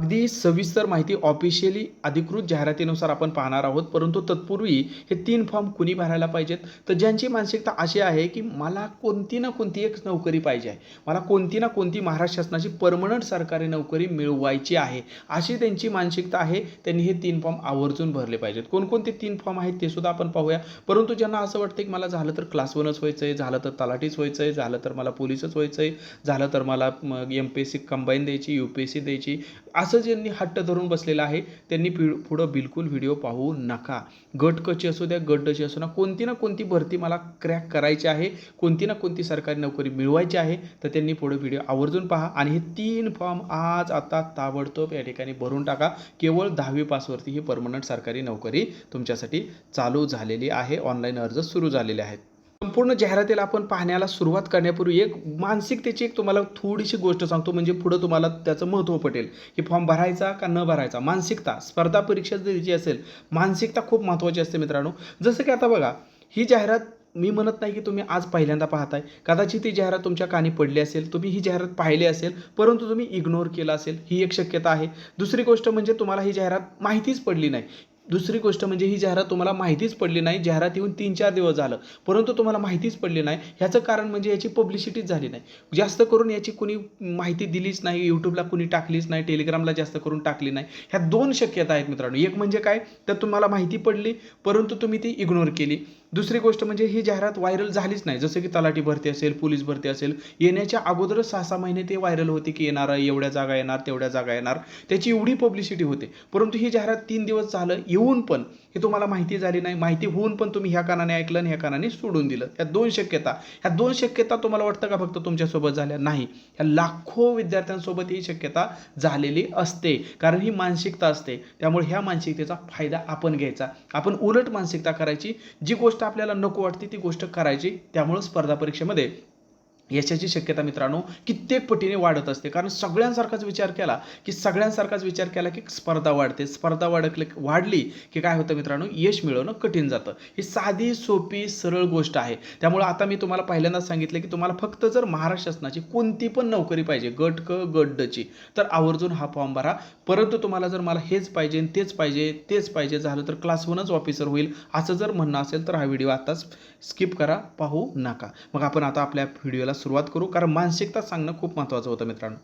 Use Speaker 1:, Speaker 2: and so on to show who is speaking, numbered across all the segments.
Speaker 1: अगदी सविस्तर माहिती ऑफिशियली अधिकृत जाहिरातीनुसार आपण पाहणार आहोत. परंतु तत्पूर्वी हे तीन फॉर्म कुणी भरायला पाहिजेत? तर ज्यांची मानसिकता अशी आहे की मला कोणती ना कोणती एक नोकरी पाहिजे आहे. मला कोणती ना कोणती महाराष्ट्र शासनाची परमनंट सरकारी नोकरी मिळवायची आहे. अशी त्यांची मानसिकता आहे. त्यांनी हे तीन फॉर्म आवर्जून भरले पाहिजेत. कोणकोणते तीन फॉर्म आहेत ते सुद्धा आपण पाहूया. परंतु ज्यांना असं वाटतं की मला झालं तर क्लास वनच व्हायचं आहे झालं तर तलाठीच व्हायचं आहे झालं तर मला पोलीसच व्हायचं आहे झालं तर मला मग M P S C combine द्यायची यू पी एस सी द्यायची असं ज्यांनी हट्ट धरून बसलेलं आहे. त्यांनी पि पुढं बिलकुल व्हिडिओ पाहू नका. गटकची असू द्या गटची असू ना कोणती ना कोणती भरती मला क्रॅक करायची आहे कोणती ना कोणती सरकारी नोकरी मिळवायची आहे तर त्यांनी पुढे व्हिडिओ आवर्जून पहा आणि हे तीन फॉर्म आज आता ताबडतोब या ठिकाणी भरून टाका. केवळ दहावी पासवरती ही परमनंट सरकारी नोकरी तुमच्यासाठी चालू झालेली आहे. ऑनलाईन अर्ज सुरू झालेले आहेत. संपूर्ण जाहिरातीला आपण पाहण्याला सुरुवात करण्यापूर्वी एक मानसिकतेची एक तुम्हाला थोडीशी गोष्ट सांगतो म्हणजे पुढं तुम्हाला त्याचं महत्त्व पटेल. की फॉर्म भरायचा का न भरायचा? मानसिकता स्पर्धा परीक्षा जी असेल मानसिकता खूप महत्त्वाची असते मित्रांनो. जसं की आता बघा ही जाहिरात मी म्हणत नाही की तुम्ही आज पहिल्यांदा पाहताय. कदाचित ही जाहिरात तुमच्या कानी पडली असेल तुम्ही ही जाहिरात पाहिली असेल परंतु तुम्ही इग्नोर केला असेल ही एक शक्यता आहे. दुसरी गोष्ट म्हणजे तुम्हाला ही जाहिरात माहितीच पडली नाही. दुसरी गोष्ट म्हणजे ही जाहिरात तुम्हाला माहितीच पडली नाही जाहिरात येऊन तीन चार दिवस झालं. परंतु तुम्हाला माहितीच पडली नाही. ह्याचं कारण म्हणजे याची पब्लिसिटीच झाली नाही. जास्त करून याची कुणी माहिती दिलीच नाही यूट्यूबला कुणी टाकलीच नाही टेलिग्रामला जास्त करून टाकली नाही. ह्या दोन शक्यता आहेत मित्रांनो. एक म्हणजे काय? तर तुम्हाला माहिती पडली परंतु तुम्ही ती इग्नोर केली. दुसरी गोष्ट म्हणजे ही जाहिरात व्हायरल झालीच नाही. जसं की तलाठी भरती असेल पोलीस भरती असेल येण्याच्या अगोदरच सहा सहा महिने ते व्हायरल होते की येणार एवढ्या जागा येणार तेवढ्या जागा येणार. त्याची एवढी पब्लिसिटी होते. परंतु ही जाहिरात तीन दिवस झालं येऊन पण हे तुम्हाला माहिती झाली नाही. माहिती होऊन पण तुम्ही ह्या कानाने ऐकलं आणि ह्या कानाने सोडून दिलं. ह्या दोन शक्यता. ह्या दोन शक्यता तुम्हाला वाटतं का फक्त तुमच्यासोबत झाल्या? नाही. ह्या लाखो विद्यार्थ्यांसोबत ही शक्यता झालेली असते. कारण ही मानसिकता असते. त्यामुळे ह्या मानसिकतेचा फायदा आपण घ्यायचा. आपण उलट मानसिकता करायची. जी गोष्ट आपल्याला नको वाटते ती गोष्ट करायची. त्यामुळं स्पर्धा परीक्षेमध्ये यशाची शक्यता मित्रांनो कित्येक पटीने वाढत असते. कारण सगळ्यांसारखाच विचार केला की सगळ्यांसारखाच विचार केला की स्पर्धा वाढते. स्पर्धा वाढकले वाढली की काय होतं मित्रांनो? यश मिळवणं कठीण जातं. ही साधी सोपी सरळ गोष्ट आहे. त्यामुळं आता मी तुम्हाला पहिल्यांदाच सांगितलं की तुम्हाला फक्त जर महाराष्ट्र शासनाची कोणती पण नोकरी पाहिजे गट क गट डची तर आवर्जून हा फॉर्म भरा. परंतु तुम्हाला जर मला हेच पाहिजे तेच पाहिजे तेच पाहिजे झालं तर क्लास वनच ऑफिसर होईल. असं जर म्हणणं असेल तर हा व्हिडिओ आताच स्किप करा पाहू नका. मग आपण आता आपल्या व्हिडिओला सुरुवात करू कारण मानसिकता सांगणं खूप महत्त्वाचं होतं मित्रांनो.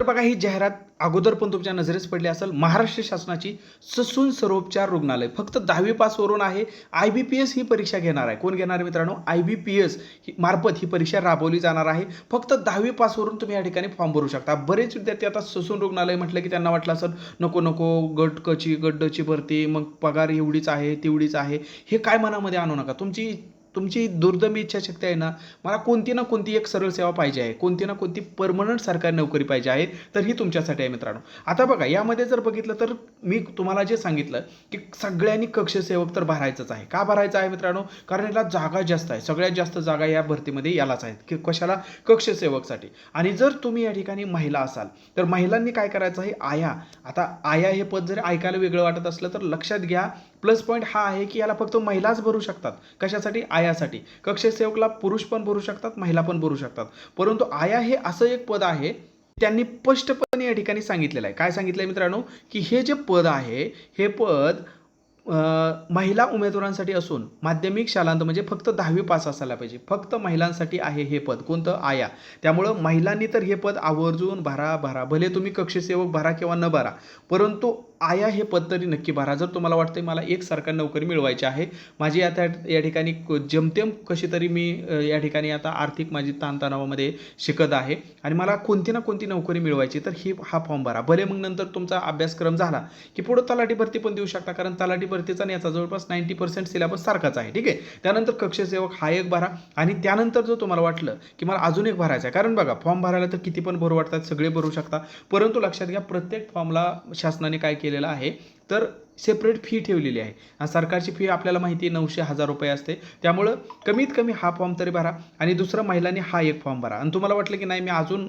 Speaker 1: तर बघा ही जाहिरात अगोदर पण तुमच्या नजरेस पडली असेल महाराष्ट्र शासनाची ससून सर्वोपचार रुग्णालय. फक्त दहावी पासवरून आहे. आय बी पी एस ही परीक्षा घेणार आहे. कोण घेणार आहे मित्रांनो? आय बी पी एस ही मार्फत ही परीक्षा राबवली जाणार आहे. फक्त दहावी पासवरून तुम्ही या ठिकाणी फॉर्म भरू शकता. बरेच विद्यार्थी आता ससून रुग्णालय म्हटलं की त्यांना वाटलं असेल नको नको गट कची गड्डची भरती मग पगार एवढीच आहे तेवढीच आहे. हे काय मनामध्ये आणू नका. तुमची तुमची दुर्दमी इच्छाशक्ती आहे ना मला कोणती ना कोणती एक सरळ सेवा पाहिजे आहे कोणती ना कोणती परमनंट सरकारी नोकरी पाहिजे आहे तर ही तुमच्यासाठी आहे मित्रांनो. आता बघा यामध्ये जर बघितलं तर मी तुम्हाला जे सांगितलं की सगळ्यांनी कक्षसेवक तर भरायचंच आहे. का भरायचं आहे मित्रांनो? कारण याला जागा जास्त आहे. सगळ्यात जास्त जागा या भरतीमध्ये यालाच आहेत. की कशाला? कक्षसेवकसाठी आणि जर तुम्ही या ठिकाणी महिला असाल तर महिलांनी काय करायचं आहे? आया. आता आया हे पद जरी ऐकायला वेगळं वाटत असलं तर लक्षात घ्या. प्लस पॉईंट हा आहे की याला फक्त महिलाच भरू शकतात. कशासाठी? आयासाठी. कक्षसेवकला पुरुष पण भरू शकतात महिला पण भरू शकतात. परंतु आया हे असं एक पद आहे त्यांनी स्पष्टपणे या ठिकाणी सांगितलेलं आहे. काय सांगितलं आहे मित्रांनो? की हे जे पद आहे हे पद महिला उमेदवारांसाठी असून माध्यमिक शालांत म्हणजे फक्त दहावी पास असायला पाहिजे. फक्त महिलांसाठी आहे हे पद. कोणतं? आया. त्यामुळं महिलांनी तर हे पद आवर्जून भरा भरा. भले तुम्ही कक्षसेवक भरा किंवा न भरा परंतु आया हे पद तरी नक्की भरा. जर तुम्हाला वाटतं मला एक नोकरी मिळवायची आहे माझी आता या ठिकाणी क- कशी तरी मी या ठिकाणी आता आर्थिक माझी ताणतणावामध्ये शिकत आहे आणि मला कोणती ना कोणती नोकरी मिळवायची तर ही हा फॉर्म भरा. भले मग नंतर तुमचा अभ्यासक्रम झाला की पुढं तलाठी भरती पण देऊ शकता कारण तलाठी भरतीचा आणि याचा जवळपास नाईन्टी पर्सेंट सिलेबस सारखाच आहे. ठीक आहे? त्यानंतर कक्षसेवक हा एक भरा आणि त्यानंतर जर तुम्हाला वाटलं की मला अजून एक भरायचा आहे कारण बघा फॉर्म भरायला तर किती पण भरू वाटतात सगळे भरू शकता परंतु लक्षात घ्या प्रत्येक फॉर्मला शासनाने काय केलं केलेला आहे. तर सेपरेट फी ठेवलेली आहे. आणि सरकारची फी आपल्याला माहिती आहे नऊशे हजार रुपये असते. त्यामुळं कमीत कमी हा फॉर्म तरी भरा आणि दुसरा महिलांनी हा एक फॉर्म भरा. आणि तुम्हाला वाटलं की नाही मी अजून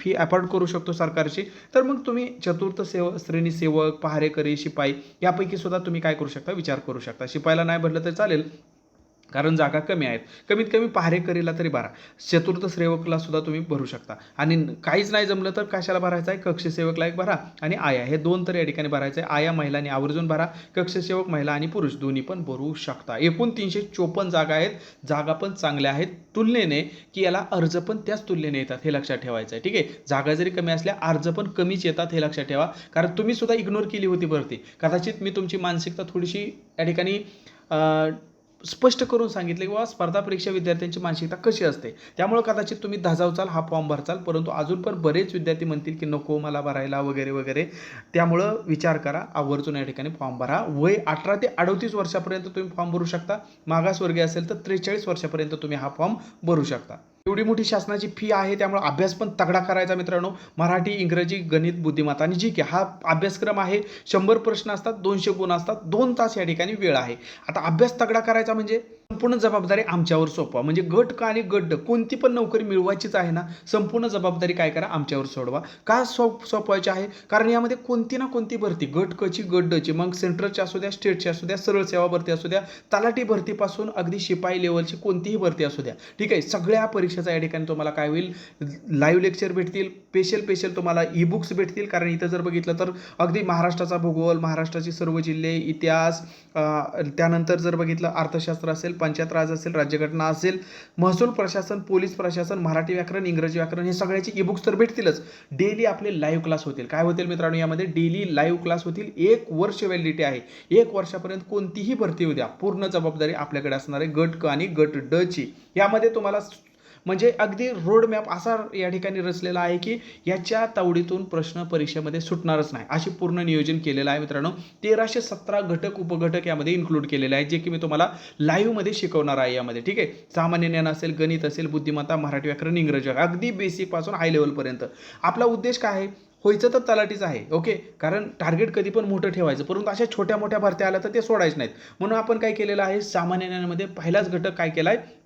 Speaker 1: फी अफोर्ड करू शकतो सरकारची तर मग तुम्ही चतुर्थ सेव श्रेणी सेवक पहारेकरी शिपाई यापैकी सुद्धा तुम्ही काय करू शकता? विचार करू शकता. शिपायला नाही भरलं तर चालेल कारण जागा कमी आहेत. कमीत कमी पहारेकरीला तरी भरा चतुर्थ सेवकला सुद्धा तुम्ही भरू शकता. आणि काहीच नाही जमलं तर कशाला भरायचं आहे? कक्षसेवकला एक भरा. आणि आया. हे दोन तर या ठिकाणी भरायचं आहे. आया महिलांनी आवर्जून भरा. कक्षसेवक महिला आणि पुरुष दोन्ही पण भरू शकता. एकूण तीनशे चोपन्न जागा आहेत. जागा पण चांगल्या आहेत. तुलनेने की याला अर्ज पण त्याच तुलनेने येतात हे लक्षात ठेवायचं आहे. ठीक आहे? जागा जरी कमी असल्या अर्ज पण कमीच येतात हे लक्षात ठेवा. कारण तुम्ही सुद्धा इग्नोर केली होती भरती. कदाचित मी तुमची मानसिकता थोडीशी या ठिकाणी स्पष्ट करून सांगितले की बाबा स्पर्धा परीक्षा विद्यार्थ्यांची मानसिकता कशी असते? त्यामुळे कदाचित तुम्ही धाजावचाल हा फॉर्म भरचाल परंतु अजून पण बरेच विद्यार्थी म्हणतील की नको मला भरायला वगैरे वगैरे. त्यामुळं विचार करा आवर्जून या ठिकाणी फॉर्म भरा. वय अठरा ते अडतीस वर्षापर्यंत तुम्ही फॉर्म भरू शकता. मागासवर्गीय असेल तर त्रेचाळीस वर्षापर्यंत तुम्ही हा फॉर्म भरू शकता. एवढी मोठी शासनाची फी आहे त्यामुळे अभ्यास पण तगडा करायचा मित्रांनो. मराठी इंग्रजी गणित बुद्धिमत्ता आणि जी की हा अभ्यासक्रम आहे. शंभर प्रश्न असतात दोनशे गुण असतात दोन तास या ठिकाणी वेळ आहे. आता अभ्यास तगडा करायचा म्हणजे? संपूर्ण जबाबदारी आमच्यावर सोपवा. म्हणजे गट का आणि गड्ड कोणती पण नोकरी मिळवायचीच आहे ना संपूर्ण जबाबदारी काय करा आमच्यावर सोडवा. का सोप सोपवायची आहे? कारण यामध्ये कोणती ना कोणती भरती गट कची गड्डची. मग सेंट्रलची असू द्या स्टेटची असू द्या सरळ सेवा भरती असू द्या तलाठी भरतीपासून अगदी शिपाई लेवलची कोणतीही भरती असू द्या. ठीक आहे? सगळ्या परीक्षेचा या ठिकाणी तुम्हाला काय होईल? लाईव्ह लेक्चर भेटतील स्पेशल स्पेशल तुम्हाला ई बुक्स भेटतील. कारण इथं जर बघितलं तर अगदी महाराष्ट्राचा भूगोल महाराष्ट्राचे सर्व जिल्हे इतिहास त्यानंतर जर बघितलं अर्थशास्त्र असेल पंचायत राज असेल राज्यघटना असेल महसूल प्रशासन पोलीस प्रशासन मराठी व्याकरण इंग्रजी व्याकरण हे सगळ्याचे ई बुक्स तर भेटतीलच. डेली आपले लाईव्ह क्लास होतील. काय होतील मित्रांनो यामध्ये? डेली लाईव्ह क्लास होतील. एक वर्ष व्हॅलिडिटी आहे. एक वर्षापर्यंत कोणतीही भरती होऊ द्या. पूर्ण जबाबदारी आपल्याकडे असणार आहे. गट क आणि गट ड ची. यामध्ये तुम्हाला म्हणजे अगदी रोड मॅप असा या ठिकाणी रचलेला आहे की याच्या तावडीतून प्रश्न परीक्षेमध्ये सुटणारच नाही. अशी पूर्ण नियोजन केलेलं आहे मित्रांनो. तेराशे सतरा घटक उपघटक यामध्ये इन्क्लूड केलेले आहेत जे की मी तुम्हाला लाईव्हमध्ये शिकवणार आहे यामध्ये. ठीक आहे? सामान्य ज्ञान असेल गणित असेल बुद्धिमत्ता मराठी व्याकरण इंग्रजी अगदी बेसिकपासून हाय लेवलपर्यंत आपला उद्देश काय आहे? व्हायचं तर तलाठीच आहे ओके? कारण टार्गेट कधी पण मोठं ठेवायचं परंतु अशा छोट्या मोठ्या भरत्या आल्या तर ते सोडायचे नाहीत. म्हणून आपण काय केलेलं आहे? सामान्य ज्ञानामध्ये पहिलाच घटक काय केला आहे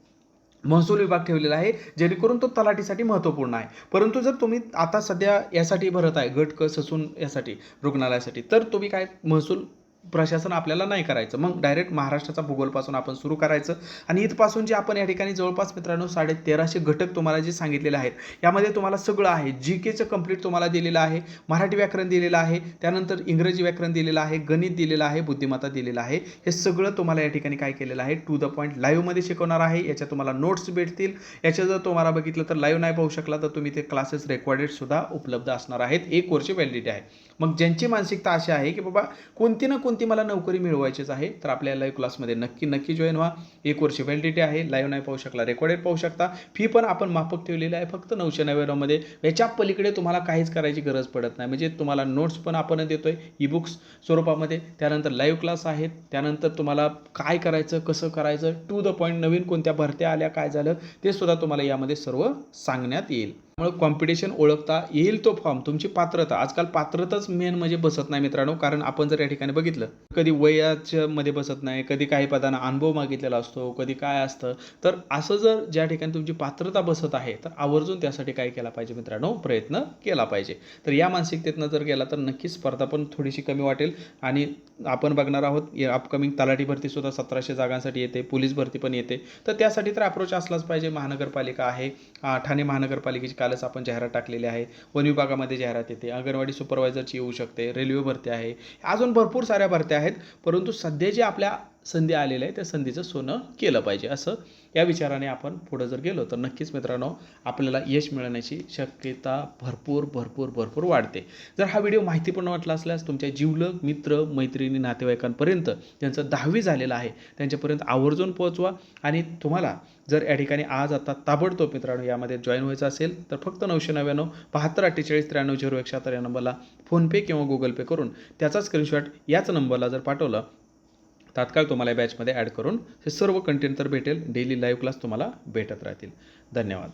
Speaker 1: महसूल विभाग ठेवलेला आहे जेणेकरून तो तलाठीसाठी महत्त्वपूर्ण आहे. परंतु जर तुम्ही आता सध्या यासाठी भरत आहे गट क ससून यासाठी रुग्णालयासाठी तर तुम्ही काय महसूल प्रशासन आपल्याला नाही करायचं. मग डायरेक्ट महाराष्ट्राचा भूगोलपासून आपण सुरू करायचं. आणि इथपासून जे आपण या ठिकाणी जवळपास मित्रांनो साडे तेराशे घटक तुम्हाला जे सांगितलेले आहेत यामध्ये तुम्हाला सगळं आहे. जी केचं कंप्लीट तुम्हाला दिलेलं आहे मराठी व्याकरण दिलेलं आहे त्यानंतर इंग्रजी व्याकरण दिलेलं आहे गणित दिलेलं आहे बुद्धिमत्ता दिलेलं आहे. हे सगळं तुम्हाला या ठिकाणी काय केलेलं आहे टू द पॉईंट लाईव्हमध्ये शिकवणार आहे. याच्या तुम्हाला नोट्स भेटतील. याच्या जर तुम्हाला बघितलं तर लाईव्ह नाही पाहू शकला तर तुम्ही ते क्लासेस रेकॉर्डेड सुद्धा उपलब्ध असणार आहेत. एक वर्ष व्हॅलिडिटी आहे. मग ज्यांची मानसिकता अशी आहे की बाबा कोणती ना कोणती मला नोकरी मिळवायचीच आहे तर आपल्या लाईव्ह क्लासमध्ये नक्की नक्की जॉईन व्हा. एक वर्ष व्हॅलिडिटी आहे लाईव्ह नाही पाहू शकला रेकॉर्डेड पाहू शकता. फी पण आपण माफक ठेवलेली आहे फक्त नऊशे नव्याण्णवमध्ये याच्या पलीकडे तुम्हाला काहीच करायची गरज पडत नाही. म्हणजे तुम्हाला नोट्स पण आपण देतो आहे ई बुक्स स्वरूपामध्ये. त्यानंतर लाईव्ह क्लास आहेत त्यानंतर तुम्हाला काय करायचं कसं करायचं टू द पॉईंट नवीन कोणत्या भरत्या आल्या काय झालं ते सुद्धा तुम्हाला यामध्ये सर्व सांगण्यात येईल. त्यामुळे कॉम्पिटिशन ओळखता येईल तो फॉर्म तुमची पात्रता. आजकाल पात्रताच मेन म्हणजे बसत नाही मित्रांनो. कारण आपण जर या ठिकाणी बघितलं कधी वयाच्या मध्ये बसत नाही कधी काही पदांना अनुभव मागितलेला असतो कधी काय असतं तर असं जर ज्या ठिकाणी तुमची पात्रता बसत आहे तर आवर्जून त्यासाठी काय केला पाहिजे मित्रांनो? प्रयत्न केला पाहिजे. तर या मानसिकतेतनं जर गेला तर नक्कीच स्पर्धा पण थोडीशी कमी वाटेल. आणि आपण बघणार आहोत अपकमिंग तलाठी भरती सुद्धा सतराशे जागांसाठी येते. पोलीस भरती पण येते. तर त्यासाठी तर अप्रोच असलाच पाहिजे. महानगरपालिका आहे. आ, ठाणे महानगरपालिकेची कालच आपण जाहिरात टाकलेली आहे. वन विभागामध्ये जाहिरात येते. अंगणवाडी सुपरवायझरची येऊ शकते. रेल्वे भरती आहे. अजून भरपूर साऱ्या भरत्या आहेत. परंतु सध्या जे आपल्या संधी आलेल्या आहे त्या संधीचं सोनं केलं पाहिजे. असं या विचाराने आपण पुढं जर गेलो तर नक्कीच मित्रांनो आपल्याला यश मिळण्याची शक्यता भरपूर भरपूर भरपूर वाढते. जर हा व्हिडिओ माहितीपूर्ण वाटला असल्यास तुमच्या जीवलग मित्र मैत्रिणी नातेवाईकांपर्यंत ज्यांचं दहावी झालेलं आहे त्यांच्यापर्यंत आवर्जून पोहोचवा. आणि तुम्हाला जर या ठिकाणी आज आता ताबडतोब मित्रांनो यामध्ये जॉईन व्हायचं असेल तर फक्त नऊशे नव्याण्णव बहात्तर अठ्ठेचाळीस त्र्याण्णव झिरो एकशे या नंबरला फोनपे किंवा गुगल पे करून त्याचा स्क्रीनशॉट याच नंबरला जर पाठवलं तात्काळ तुम्हाला या बॅचमध्ये ॲड करून हे सर्व कंटेंट तर भेटेल. डेली लाईव्ह क्लास तुम्हाला भेटत राहतील. धन्यवाद.